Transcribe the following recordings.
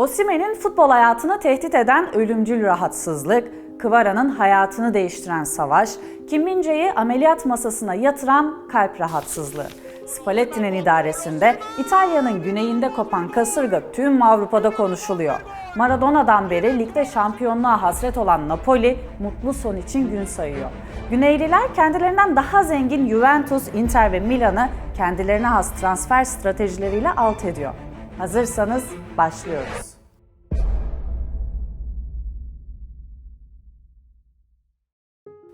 Osimen'in futbol hayatını tehdit eden ölümcül rahatsızlık, Kıvara'nın hayatını değiştiren savaş, Kim Min-jae'yi ameliyat masasına yatıran kalp rahatsızlığı. Spalletti'nin idaresinde İtalya'nın güneyinde kopan kasırga tüm Avrupa'da konuşuluyor. Maradona'dan beri ligde şampiyonluğa hasret olan Napoli mutlu son için gün sayıyor. Güneyliler kendilerinden daha zengin Juventus, Inter ve Milan'ı kendilerine has transfer stratejileriyle alt ediyor. Hazırsanız başlıyoruz.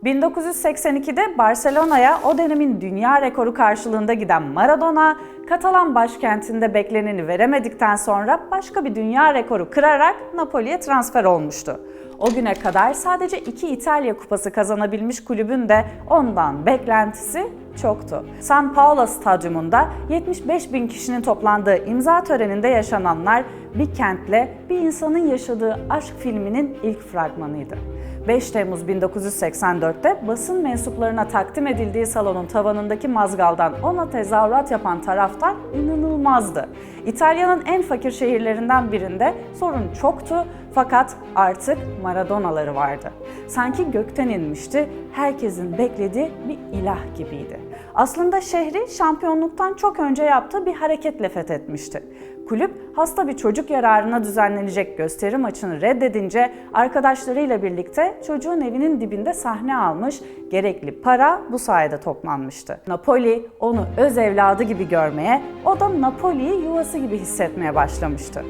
...1982'de Barcelona'ya o dönemin dünya rekoru karşılığında giden Maradona, Katalan başkentinde bekleneni veremedikten sonra başka bir dünya rekoru kırarak Napoli'ye transfer olmuştu. O güne kadar sadece iki İtalya kupası kazanabilmiş kulübün de ondan beklentisi çoktu. San Paolo Stadyumunda 75 bin kişinin toplandığı imza töreninde yaşananlar bir kentle bir insanın yaşadığı aşk filminin ilk fragmanıydı. 5 Temmuz 1984'te basın mensuplarına takdim edildiği salonun tavanındaki mazgaldan ona tezahürat yapan taraftar inanılmazdı. İtalya'nın en fakir şehirlerinden birinde sorun çoktu fakat artık Maradona'ları vardı. Sanki gökten inmişti, herkesin beklediği bir ilah gibiydi. Aslında şehri şampiyonluktan çok önce yaptığı bir hareketle fethetmişti. Kulüp hasta bir çocuk yararına düzenlenecek gösteri maçını reddedince arkadaşlarıyla birlikte çocuğun evinin dibinde sahne almış, gerekli para bu sayede toplanmıştı. Napoli onu öz evladı gibi görmeye, o da Napoli'yi yuvası gibi hissetmeye başlamıştı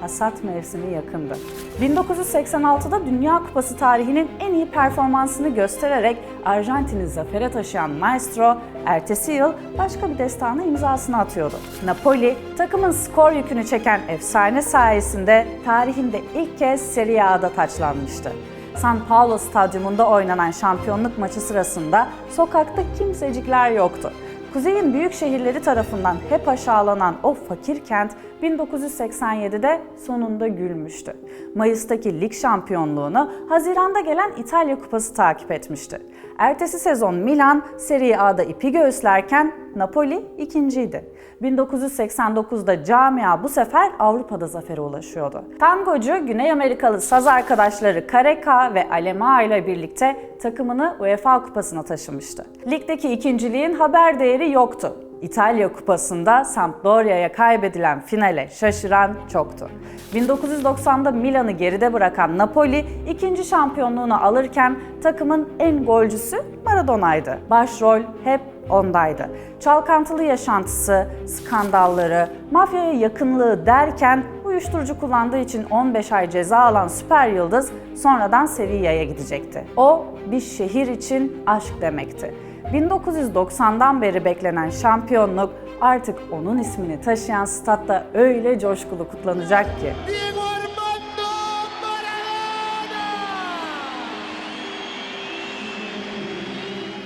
hasat mevsimi yakındı. 1986'da Dünya Kupası tarihinin en iyi performansını göstererek Arjantin'i zafere taşıyan Maestro, ertesi yıl başka bir destana imzasını atıyordu. Napoli, takımın skor yükünü çeken efsane sayesinde tarihinde ilk kez Serie A'da taçlanmıştı. San Paulo stadyumunda oynanan şampiyonluk maçı sırasında sokakta kimsecikler yoktu. Kuzeyin büyük şehirleri tarafından hep aşağılanan o fakir kent 1987'de sonunda gülmüştü. Mayıs'taki lig şampiyonluğunu Haziran'da gelen İtalya Kupası takip etmişti. Ertesi sezon Milan Serie A'da ipi göğüslerken Napoli ikinciydi. 1989'da camia bu sefer Avrupa'da zafere ulaşıyordu. Tangocu Güney Amerikalı saz arkadaşları Careca ve Alema ile birlikte takımını UEFA Kupası'na taşımıştı. Ligdeki ikinciliğin haber değeri yoktu. İtalya Kupası'nda Sampdoria'ya kaybedilen finale şaşıran çoktu. 1990'da Milan'ı geride bırakan Napoli ikinci şampiyonluğunu alırken takımın en golcüsü Maradona'ydı. Başrol hep ondaydı. Çalkantılı yaşantısı, skandalları, mafyaya yakınlığı derken uyuşturucu kullandığı için 15 ay ceza alan süper yıldız sonradan Sevilla'ya gidecekti. O bir şehir için aşk demekti. 1990'dan beri beklenen şampiyonluk artık onun ismini taşıyan statta öyle coşkulu kutlanacak ki. Diego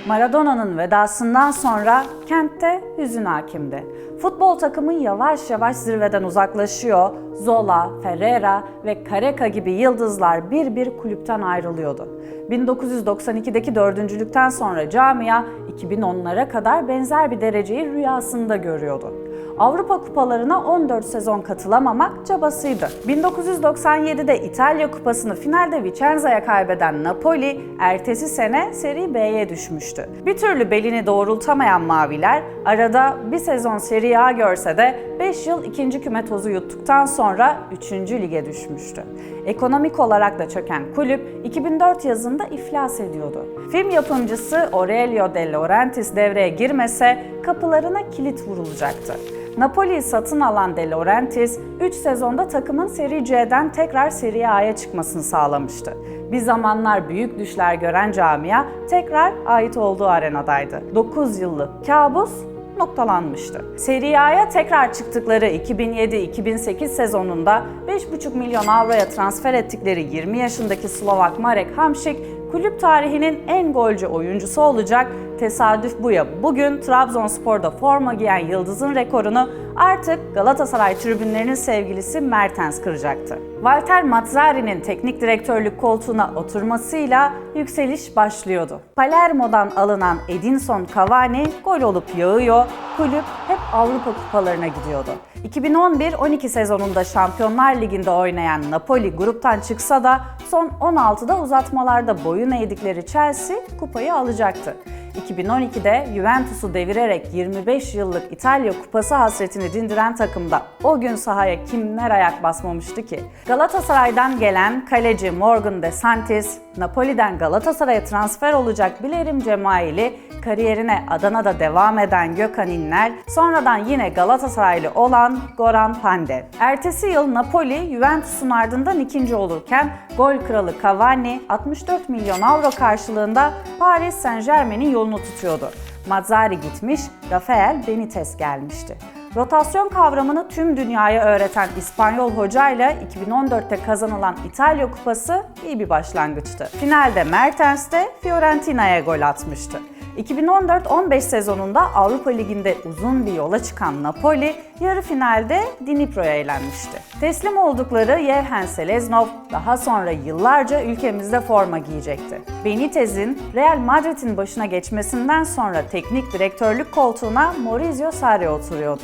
Maradona'nın vedasından sonra kentte hüzün hakimdi. Futbol takımı yavaş yavaş zirveden uzaklaşıyor. Zola, Ferreira ve Careca gibi yıldızlar bir bir kulüpten ayrılıyordu. 1992'deki dördüncülükten sonra camia 2010'lara kadar benzer bir dereceyi rüyasında görüyordu. Avrupa kupalarına 14 sezon katılamamak çabasıydı. 1997'de İtalya Kupası'nı finalde Vicenza'ya kaybeden Napoli, ertesi sene Serie B'ye düşmüştü. Bir türlü belini doğrultamayan Maviler, arada bir sezon Serie A görse de 5 yıl ikinci küme tozu yuttuktan sonra 3. lige düşmüştü. Ekonomik olarak da çöken kulüp 2004 yazında iflas ediyordu. Film yapımcısı Aurelio De Laurentiis devreye girmese kapılarına kilit vurulacaktı. Napoli'yi satın alan De Laurentiis, 3 sezonda takımın Serie C'den tekrar Serie A'ya çıkmasını sağlamıştı. Bir zamanlar büyük düşler gören camia tekrar ait olduğu arenadaydı. 9 yıllık kabus noktalanmıştı. Serie A'ya tekrar çıktıkları 2007-2008 sezonunda 5,5 milyon avroya transfer ettikleri 20 yaşındaki Slovak Marek Hamšík kulüp tarihinin en golcü oyuncusu olacak. Tesadüf bu ya bugün Trabzonspor'da forma giyen Yıldız'ın rekorunu artık Galatasaray tribünlerinin sevgilisi Mertens kıracaktı. Walter Mazzari'nin teknik direktörlük koltuğuna oturmasıyla yükseliş başlıyordu. Palermo'dan alınan Edinson Cavani gol olup yağıyor, kulüp hep Avrupa kupalarına gidiyordu. 2011-12 sezonunda Şampiyonlar Ligi'nde oynayan Napoli gruptan çıksa da son 16'da uzatmalarda boyun eğdikleri Chelsea kupayı alacaktı. 2012'de Juventus'u devirerek 25 yıllık İtalya Kupası hasretini dindiren takımda o gün sahaya kimler ayak basmamıştı ki? Galatasaray'dan gelen kaleci Morgan De Santis, Napoli'den Galatasaray'a transfer olacak Bilerim Cemaili, kariyerine Adana'da devam eden Gökhan İnler, sonradan yine Galatasaraylı olan Goran Pandev. Ertesi yıl Napoli, Juventus'un ardından ikinci olurken gol kralı Cavani 64 milyon avro karşılığında Paris Saint Germain'in yolunu tutuyordu. Mazzari gitmiş, Rafael Benitez gelmişti. Rotasyon kavramını tüm dünyaya öğreten İspanyol hocayla 2014'te kazanılan İtalya Kupası iyi bir başlangıçtı. Finalde Mertens de Fiorentina'ya gol atmıştı. 2014-15 sezonunda Avrupa Ligi'nde uzun bir yola çıkan Napoli, yarı finalde Dnipro'ya elenmişti. Teslim oldukları Yevhen Seleznov daha sonra yıllarca ülkemizde forma giyecekti. Benitez'in Real Madrid'in başına geçmesinden sonra teknik direktörlük koltuğuna Maurizio Sarri oturuyordu.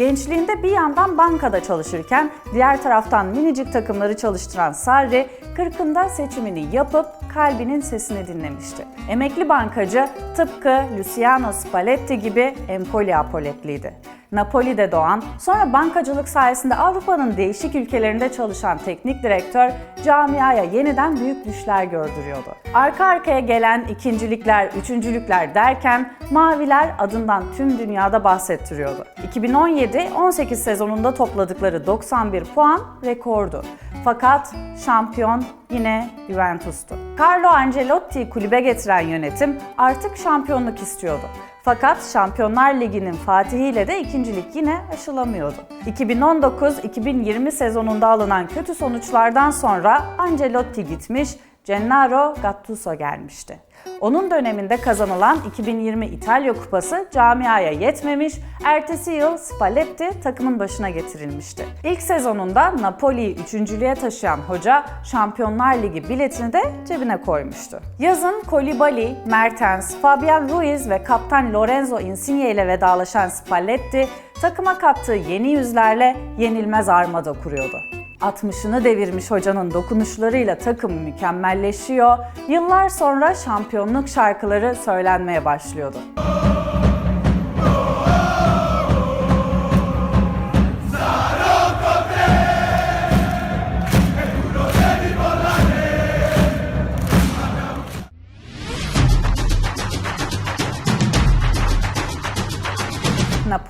Gençliğinde bir yandan bankada çalışırken diğer taraftan minicik takımları çalıştıran Sarri, 40'ında seçimini yapıp kalbinin sesini dinlemişti. Emekli bankacı tıpkı Luciano Spalletti gibi Empoli Apoletliydi. Napoli'de doğan, sonra bankacılık sayesinde Avrupa'nın değişik ülkelerinde çalışan teknik direktör camiaya yeniden büyük düşler gördürüyordu. Arka arkaya gelen ikincilikler, üçüncülükler derken Maviler adından tüm dünyada bahsettiriyordu. 2017-18 sezonunda topladıkları 91 puan rekordu. Fakat şampiyon yine Juventus'tu. Carlo Ancelotti'yi kulübe getiren yönetim artık şampiyonluk istiyordu. Fakat Şampiyonlar Ligi'nin fatihiyle de ikincilik yine aşılamıyordu. 2019-2020 sezonunda alınan kötü sonuçlardan sonra Ancelotti gitmiş, Gennaro Gattuso gelmişti. Onun döneminde kazanılan 2020 İtalya Kupası camiaya yetmemiş, ertesi yıl Spalletti takımın başına getirilmişti. İlk sezonunda Napoli'yi üçüncülüğe taşıyan hoca Şampiyonlar Ligi biletini de cebine koymuştu. Yazın Kolibali, Mertens, Fabian Ruiz ve kaptan Lorenzo Insigne ile vedalaşan Spalletti, takıma kattığı yeni yüzlerle yenilmez armada kuruyordu. 60'ını devirmiş hocanın dokunuşlarıyla takım mükemmelleşiyor, yıllar sonra şampiyonluk şarkıları söylenmeye başlıyordu.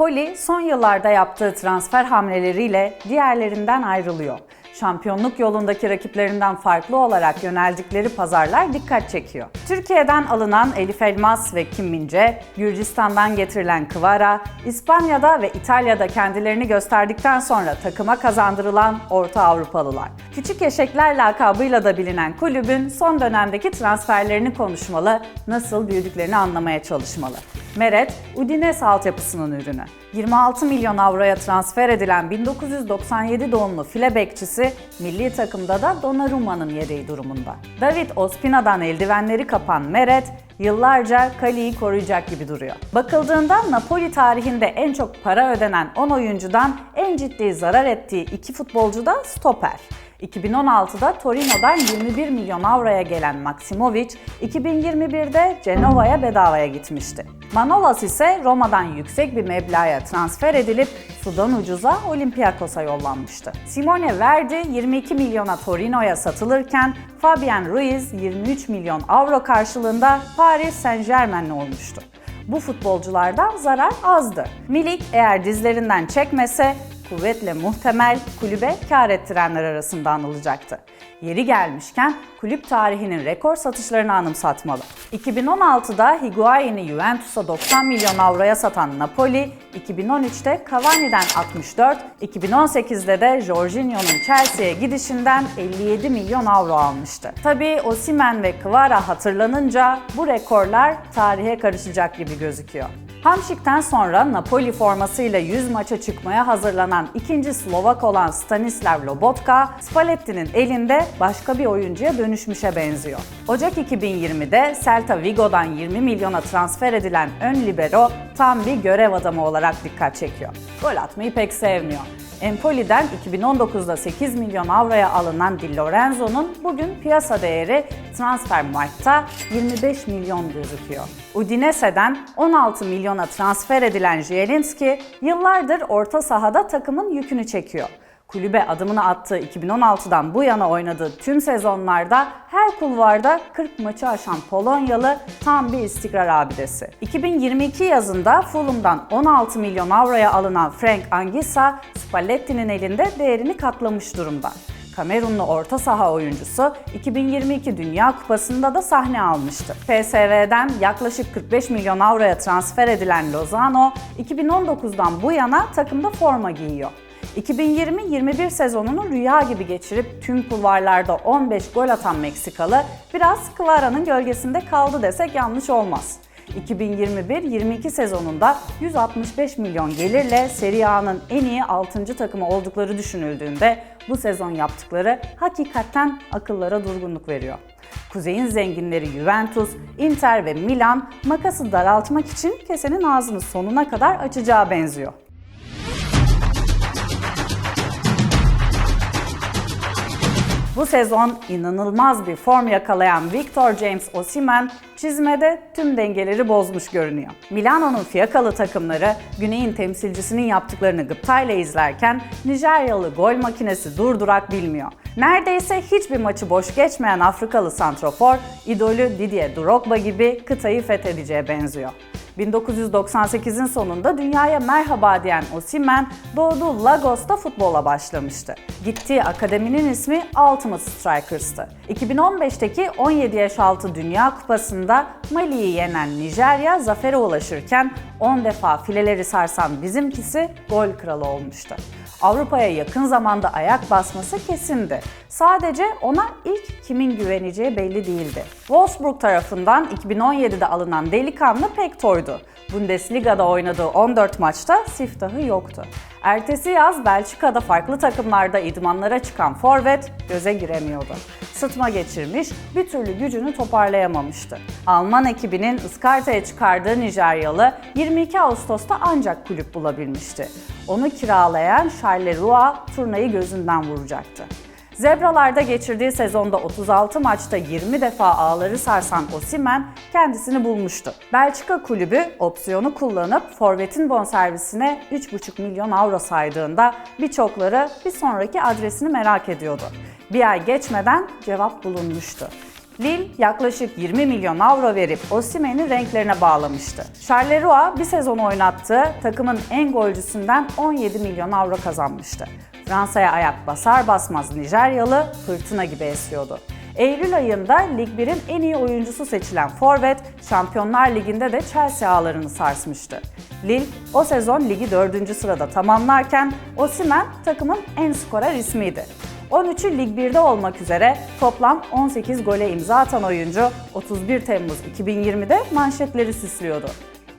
Napoli son yıllarda yaptığı transfer hamleleriyle diğerlerinden ayrılıyor. Şampiyonluk yolundaki rakiplerinden farklı olarak yöneldikleri pazarlar dikkat çekiyor. Türkiye'den alınan Elif Elmas ve Kim Mince, Gürcistan'dan getirilen Kvara, İspanya'da ve İtalya'da kendilerini gösterdikten sonra takıma kazandırılan Orta Avrupalılar. Küçük Eşekler lakabıyla da bilinen kulübün son dönemdeki transferlerini konuşmalı, nasıl büyüdüklerini anlamaya çalışmalı. Meret, Udinese altyapısının ürünü. 26 milyon avroya transfer edilen 1997 doğumlu file bekçisi milli takımda da Donnarumma'nın yedeği durumunda. David Ospina'dan eldivenleri kapan Meret, yıllarca kaleyi koruyacak gibi duruyor. Bakıldığında Napoli tarihinde en çok para ödenen 10 oyuncudan en ciddi zarar ettiği iki futbolcu da stoper. 2016'da Torino'dan 21 milyon avroya gelen Maksimovic, 2021'de Cenova'ya bedavaya gitmişti. Manolas ise Roma'dan yüksek bir meblağa transfer edilip sudan ucuza Olympiakos'a yollanmıştı. Simone Verdi 22 milyona Torino'ya satılırken Fabian Ruiz 23 milyon avro karşılığında Paris Saint Germain'le olmuştu. Bu futbolculardan zarar azdı. Milik eğer dizlerinden çekmese kuvvetle muhtemel kulübe kar ettirenler arasında anılacaktı. Yeri gelmişken kulüp tarihinin rekor satışlarını anımsatmalı. 2016'da Higuain'i Juventus'a 90 milyon avroya satan Napoli, 2013'te Cavani'den 64, 2018'de de Jorginho'nun Chelsea'ye gidişinden 57 milyon avro almıştı. Tabii Osimhen ve Kvara hatırlanınca bu rekorlar tarihe karışacak gibi gözüküyor. Hamşik'ten sonra Napoli formasıyla 100 maça çıkmaya hazırlanan ikinci Slovak olan Stanislav Lobotka, Spalletti'nin elinde başka bir oyuncuya dönüşmüşe benziyor. Ocak 2020'de Celta Vigo'dan 20 milyona transfer edilen ön libero tam bir görev adamı olarak dikkat çekiyor. Gol atmayı pek sevmiyor. Empoli'den 2019'da 8 milyon avroya alınan Di Lorenzo'nun bugün piyasa değeri Transfermarkt'ta 25 milyon gözüküyor. Udinese'den 16 milyona transfer edilen Zielinski yıllardır orta sahada takımın yükünü çekiyor. Kulübe adımını attığı 2016'dan bu yana oynadığı tüm sezonlarda her kulvarda 40 maçı aşan Polonyalı tam bir istikrar abidesi. 2022 yazında Fulham'dan 16 milyon avroya alınan Frank Anguissa, Spalletti'nin elinde değerini katlamış durumda. Kamerunlu orta saha oyuncusu 2022 Dünya Kupası'nda da sahne almıştı. PSV'den yaklaşık 45 milyon avroya transfer edilen Lozano, 2019'dan bu yana takımda forma giyiyor. 2020-21 sezonunu rüya gibi geçirip tüm kulvarlarda 15 gol atan Meksikalı biraz Clara'nın gölgesinde kaldı desek yanlış olmaz. 2021-22 sezonunda 165 milyon gelirle Serie A'nın en iyi 6. takımı oldukları düşünüldüğünde bu sezon yaptıkları hakikaten akıllara durgunluk veriyor. Kuzey'in zenginleri Juventus, Inter ve Milan makası daraltmak için kesenin ağzını sonuna kadar açacağı benziyor. Bu sezon inanılmaz bir form yakalayan Victor James Osimhen çizmede tüm dengeleri bozmuş görünüyor. Milano'nun fiyakalı takımları Güney'in temsilcisinin yaptıklarını gıptayla izlerken Nijeryalı gol makinesi durdurak bilmiyor. Neredeyse hiçbir maçı boş geçmeyen Afrikalı santrofor, idolü Didier Drogba gibi kıtayı fethedeceğe benziyor. 1998'in sonunda dünyaya merhaba diyen Osimhen doğduğu Lagos'ta futbola başlamıştı. Gittiği akademinin ismi Ultimate Strikers'tı. 2015'teki 17 yaş altı Dünya Kupası'nda Mali'yi yenen Nijerya zafere ulaşırken 10 defa fileleri sarsan bizimkisi gol kralı olmuştu. Avrupa'ya yakın zamanda ayak basması kesindi. Sadece ona ilk kimin güveneceği belli değildi. Wolfsburg tarafından 2017'de alınan delikanlı pek toydu. Bundesliga'da oynadığı 14 maçta siftahı yoktu. Ertesi yaz Belçika'da farklı takımlarda idmanlara çıkan forvet göze giremiyordu. Sıtma geçirmiş, bir türlü gücünü toparlayamamıştı. Alman ekibinin ıskartaya çıkardığı Nijeryalı 22 Ağustos'ta ancak kulüp bulabilmişti. Onu kiralayan Charleroi turnayı gözünden vuracaktı. Zebralarda geçirdiği sezonda 36 maçta 20 defa ağları sarsan Osimhen kendisini bulmuştu. Belçika kulübü opsiyonu kullanıp forvetin bonservisine 3,5 milyon avro saydığında birçokları bir sonraki adresini merak ediyordu. Bir ay geçmeden cevap bulunmuştu. Lille yaklaşık 20 milyon avro verip Osimhen'i renklerine bağlamıştı. Charleroi bir sezon oynattığı takımın en golcüsünden 17 milyon avro kazanmıştı. Fransa'ya ayak basar basmaz Nijeryalı fırtına gibi esiyordu. Eylül ayında Lig 1'in en iyi oyuncusu seçilen forvet, Şampiyonlar Ligi'nde de Chelsea ağlarını sarsmıştı. Lille o sezon ligi 4. sırada tamamlarken Osimhen takımın en skorer ismiydi. 13'ü Lig 1'de olmak üzere toplam 18 gole imza atan oyuncu 31 Temmuz 2020'de manşetleri süslüyordu.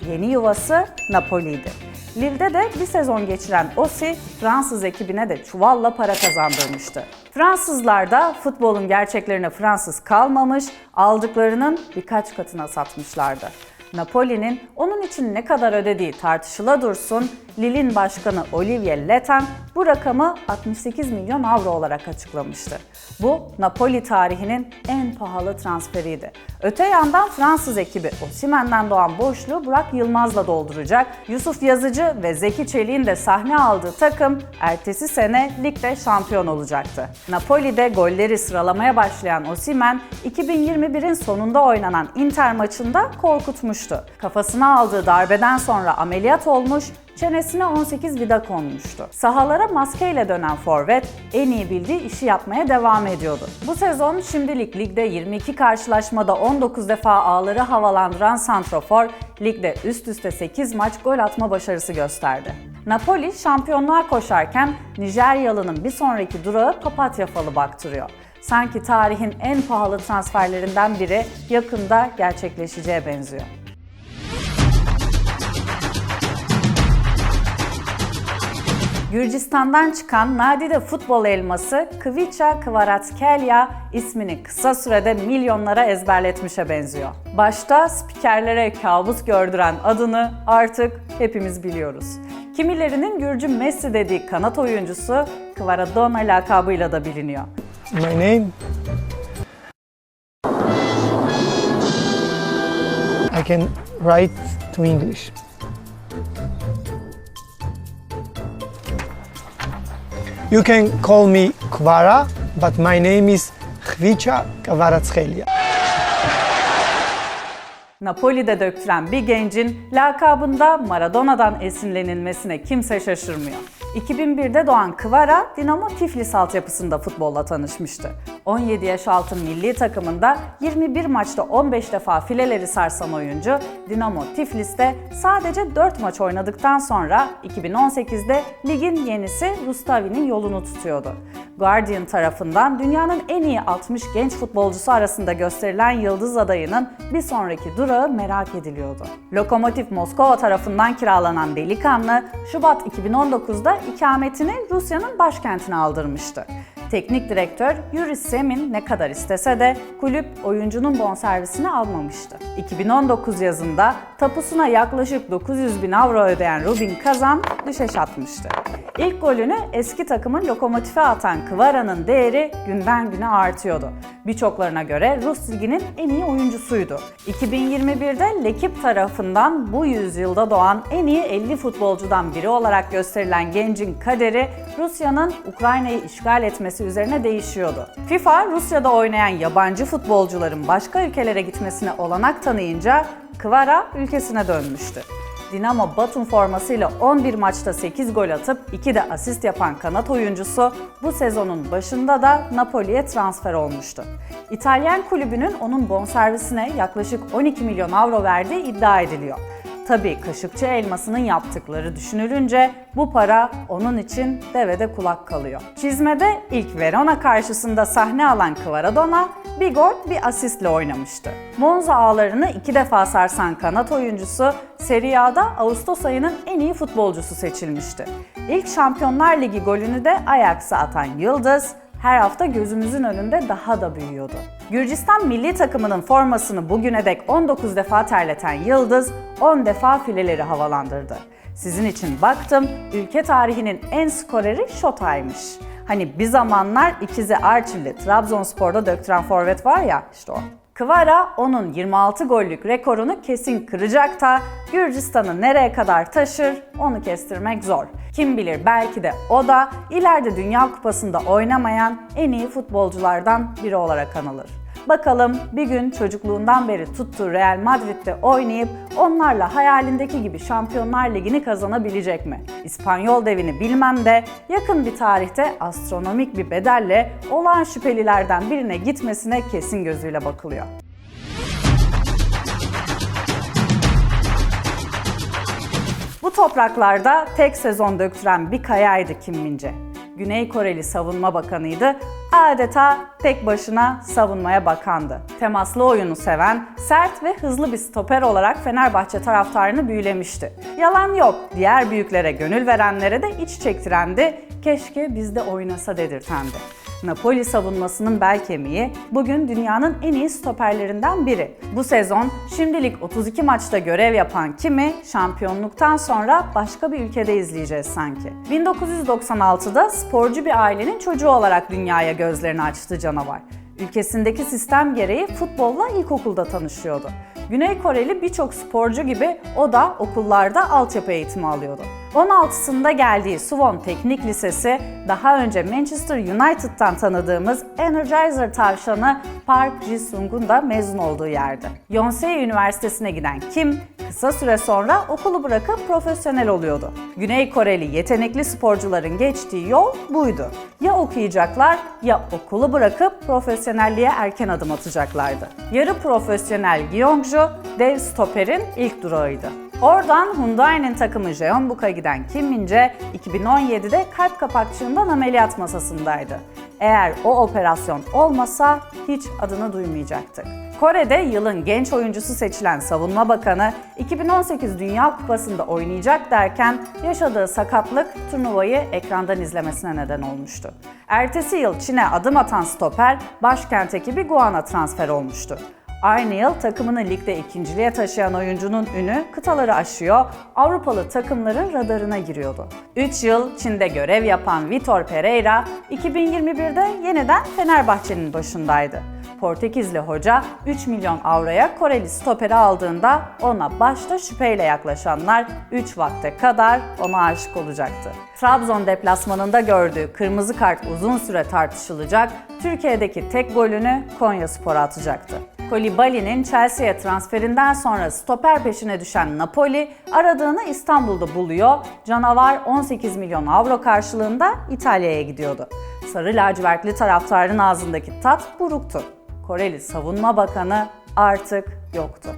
Yeni yuvası Napoli'ydi. Lille'de de bir sezon geçiren Osi, Fransız ekibine de çuvalla para kazandırmıştı. Fransızlar da futbolun gerçeklerine Fransız kalmamış, aldıklarının birkaç katına satmışlardı. Napoli'nin onun için ne kadar ödediği tartışıla dursun, Lille'in başkanı Olivier Letan bu rakamı 68 milyon avro olarak açıklamıştı. Bu Napoli tarihinin en pahalı transferiydi. Öte yandan Fransız ekibi Osimhen'den doğan boşluğu Burak Yılmaz'la dolduracak. Yusuf Yazıcı ve Zeki Çelik'in de sahne aldığı takım ertesi sene ligde şampiyon olacaktı. Napoli'de golleri sıralamaya başlayan Osimhen 2021'in sonunda oynanan Inter maçında korkutmuştu. Kafasına aldığı darbeden sonra ameliyat olmuş, çenesine 18 vida konmuştu. Sahalara maskeyle dönen forvet en iyi bildiği işi yapmaya devam ediyordu. Bu sezon şimdilik ligde 22 karşılaşmada 19 defa ağları havalandıran Santrofor, ligde üst üste 8 maç gol atma başarısı gösterdi. Napoli şampiyonluğa koşarken Nijeryalı'nın bir sonraki durağı Papatya Falı baktırıyor. Sanki tarihin en pahalı transferlerinden biri yakında gerçekleşeceğe benziyor. Gürcistan'dan çıkan nadide futbol elması Kvicha Kvaratskhelia ismini kısa sürede milyonlara ezberletmişe benziyor. Başta spikerlere kabus gördüren adını artık hepimiz biliyoruz. Kimilerinin Gürcü Messi dediği kanat oyuncusu Kvaradona lakabıyla da biliniyor. My name. I can write to English. You can call me Kvara, but my name is Khvicha Kvaratskelia. Napoli'de döktüren bir gencin lakabında Maradona'dan esinlenilmesine kimse şaşırmıyor. 2001'de doğan Kvara, Dinamo Tiflis altyapısında futbolla tanışmıştı. 17 yaş altı milli takımında 21 maçta 15 defa fileleri sarsan oyuncu, Dinamo Tiflis'te sadece 4 maç oynadıktan sonra 2018'de ligin yenisi Rustavi'nin yolunu tutuyordu. Guardian tarafından dünyanın en iyi 60 genç futbolcusu arasında gösterilen yıldız adayının bir sonraki durağı merak ediliyordu. Lokomotiv Moskova tarafından kiralanan delikanlı, Şubat 2019'da ikametini Rusya'nın başkentine aldırmıştı. Teknik direktör Yuri Semin ne kadar istese de kulüp oyuncunun bonservisini almamıştı. 2019 yazında tapusuna yaklaşık 900 bin avro ödeyen Rubin Kazan düşeş atmıştı. İlk golünü eski takımın lokomotife atan Kvara'nın değeri günden güne artıyordu. Birçoklarına göre Rus Ligi'nin en iyi oyuncusuydu. 2021'de Lekip tarafından bu yüzyılda doğan en iyi 50 futbolcudan biri olarak gösterilen gencin kaderi Rusya'nın Ukrayna'yı işgal etmesi üzerine değişiyordu. FIFA, Rusya'da oynayan yabancı futbolcuların başka ülkelere gitmesine olanak tanıyınca Kvara ülkesine dönmüştü. Dinamo Batum formasıyla 11 maçta 8 gol atıp 2 de asist yapan kanat oyuncusu bu sezonun başında da Napoli'ye transfer olmuştu. İtalyan kulübünün onun bonservisine yaklaşık 12 milyon avro verdiği iddia ediliyor. Tabii Kaşıkçı Elması'nın yaptıkları düşünülünce bu para onun için devede kulak kalıyor. Çizmede ilk Verona karşısında sahne alan Kvaradona bir gol bir asistle oynamıştı. Monza ağlarını iki defa sarsan kanat oyuncusu Serie A'da Ağustos ayının en iyi futbolcusu seçilmişti. İlk Şampiyonlar Ligi golünü de Ajax'a atan Yıldız, her hafta gözümüzün önünde daha da büyüyordu. Gürcistan milli takımının formasını bugüne dek 19 defa terleten Yıldız 10 defa fileleri havalandırdı. Sizin için baktım, ülke tarihinin en skoreri Şotay'mış. Hani bir zamanlar ikizi Arçin'le Trabzonspor'da döktüren forvet var ya işte o. Kvara onun 26 gollük rekorunu kesin kıracak da Gürcistan'ı nereye kadar taşır onu kestirmek zor. Kim bilir belki de o da ileride Dünya Kupası'nda oynamayan en iyi futbolculardan biri olarak anılır. Bakalım bir gün çocukluğundan beri tuttuğu Real Madrid'de oynayıp onlarla hayalindeki gibi Şampiyonlar Ligi'ni kazanabilecek mi? İspanyol devini bilmem de yakın bir tarihte astronomik bir bedelle olağan şüphelilerden birine gitmesine kesin gözüyle bakılıyor. Bu topraklarda tek sezon döktüren bir kayaydı Kim Min-jae. Güney Koreli Savunma Bakanıydı. Adeta tek başına savunmaya bakandı. Temaslı oyunu seven, sert ve hızlı bir stoper olarak Fenerbahçe taraftarını büyülemişti. Yalan yok, diğer büyüklere gönül verenlere de iç çektirendi, keşke bizde oynasa dedirtendi. Napoli savunmasının bel kemiği bugün dünyanın en iyi stoperlerinden biri. Bu sezon şimdilik 32 maçta görev yapan kimi şampiyonluktan sonra başka bir ülkede izleyeceğiz sanki. 1996'da sporcu bir ailenin çocuğu olarak dünyaya gözlerini açtı canavar. Ülkesindeki sistem gereği futbolla ilkokulda tanışıyordu. Güney Koreli birçok sporcu gibi o da okullarda altyapı eğitimi alıyordu. 16'sında geldiği Suwon Teknik Lisesi, daha önce Manchester United'tan tanıdığımız Energizer tavşanı Park Ji-sung'un da mezun olduğu yerdi. Yonsei Üniversitesi'ne giden Kim, kısa süre sonra okulu bırakıp profesyonel oluyordu. Güney Koreli yetenekli sporcuların geçtiği yol buydu. Ya okuyacaklar ya okulu bırakıp profesyonelliğe erken adım atacaklardı. Yarı profesyonel Gyeongju, dev stoperin ilk durağıydı. Oradan Hyundai'nin takımı Jeonbuk'a giden Kim Min-jae 2017'de kalp kapakçığından ameliyat masasındaydı. Eğer o operasyon olmasa hiç adını duymayacaktık. Kore'de yılın genç oyuncusu seçilen savunma bakanı 2018 Dünya Kupası'nda oynayacak derken yaşadığı sakatlık turnuvayı ekrandan izlemesine neden olmuştu. Ertesi yıl Çin'e adım atan stoper başkent ekibi Guan'a transfer olmuştu. Aynı yıl takımını ligde ikinciliğe taşıyan oyuncunun ünü kıtaları aşıyor, Avrupalı takımların radarına giriyordu. 3 yıl Çin'de görev yapan Vitor Pereira, 2021'de yeniden Fenerbahçe'nin başındaydı. Portekizli hoca 3 milyon avroya Koreli stoperi aldığında ona başta şüpheyle yaklaşanlar 3 vakte kadar ona aşık olacaktı. Trabzon deplasmanında gördüğü kırmızı kart uzun süre tartışılacak, Türkiye'deki tek golünü Konya Spor'a atacaktı. Kolibali'nin Chelsea'ye transferinden sonra stoper peşine düşen Napoli aradığını İstanbul'da buluyor. Canavar 18 milyon avro karşılığında İtalya'ya gidiyordu. Sarı lacivertli taraftarın ağzındaki tat buruktu. Koreli Savunma Bakanı artık yoktu.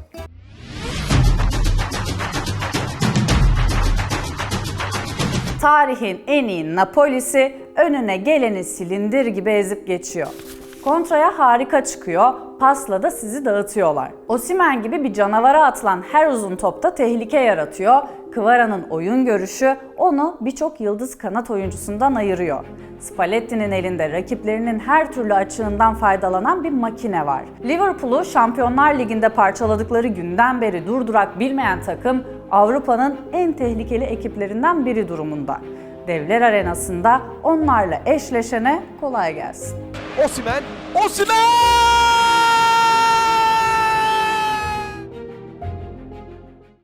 Tarihin en iyi Napoli'si önüne geleni silindir gibi ezip geçiyor. Kontraya harika çıkıyor, pasla da sizi dağıtıyorlar. Osimen gibi bir canavara atılan her uzun topta tehlike yaratıyor. Kvara'nın oyun görüşü onu birçok yıldız kanat oyuncusundan ayırıyor. Spalletti'nin elinde rakiplerinin her türlü açığından faydalanan bir makine var. Liverpool'u Şampiyonlar Ligi'nde parçaladıkları günden beri durdurak bilmeyen takım Avrupa'nın en tehlikeli ekiplerinden biri durumunda. Devler arenasında onlarla eşleşene kolay gelsin. Osimen. Osimen!